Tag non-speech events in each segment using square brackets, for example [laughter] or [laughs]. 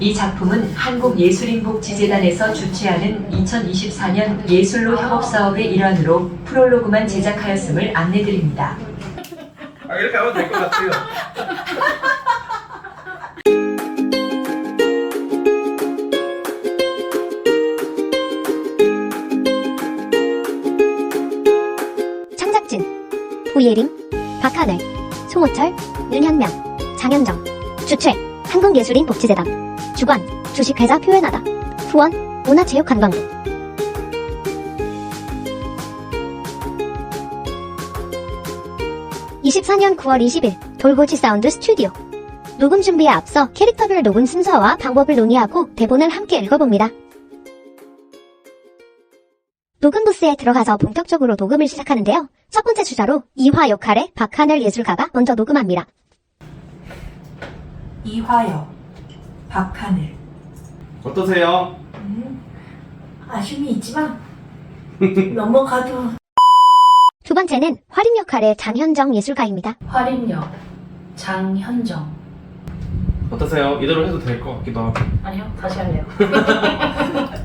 이 작품은 한국예술인복지재단에서 주최하는 2024년 예술로 협업사업의 일환으로 프롤로그만 제작하였음을 안내드립니다. [laughs] 아, 이렇게 하면 될 것 같아요. [laughs] 창작진 도예림, 박하늘, 송호철, 윤현명, 장현정 주최 한국예술인 복지재단 주관 주식회사 표현하다 후원 문화체육관광부 (24년 9월 20일) 돌고지 사운드 스튜디오 녹음 준비에 앞서 캐릭터별 녹음 순서와 방법을 논의하고 대본을 함께 읽어봅니다. 녹음 부스에 들어가서 본격적으로 녹음을 시작하는데요. 첫 번째 주자로 이화 역할의 박하늘 예술가가 먼저 녹음합니다. 이화여, 박하늘. 어떠세요? 아쉬움이 있지만 [laughs] 넘어가도 두 번째는 활인 역할의 장현정 예술가입니다. 활인여, 장현정. 어떠세요? 이대로 해도 될 것 같기도 하고. 아니요, 다시 할래요. [laughs]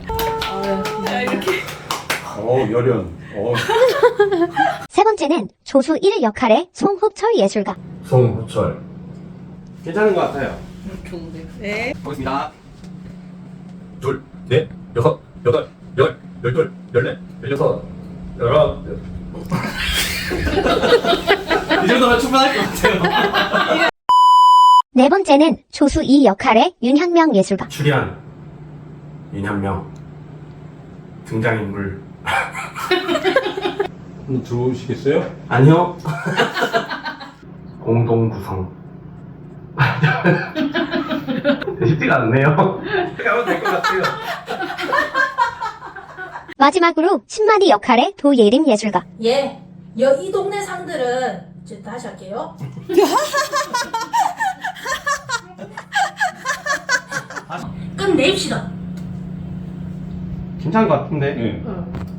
어 열연. 어 세 번째는 조수 1 역할의 송흡철 예술가. 송호철. 괜찮은 것 같아요. 보겠습니다. 둘, 넷, 여섯, 여덟, 열, 열둘, 열넷, 열여섯, 열아홉. [laughs] 이 정도면 충분할 것 같아요. 네 번째는 조수 2 역할의 윤현명 예술가. 추리한 윤현명 등장인물 들어오시겠어요? 아니요 [laughs] 공동 구성 [laughs] 쉽지가 않네요 이렇게 하면 될 것 같아요. 마지막으로 신마디 역할의 도예림 예술가. 예, 여, 이 동네 상들은 이제 다시 할게요. [laughs] 끝내입시다. 괜찮은 것 같은데. 네. 통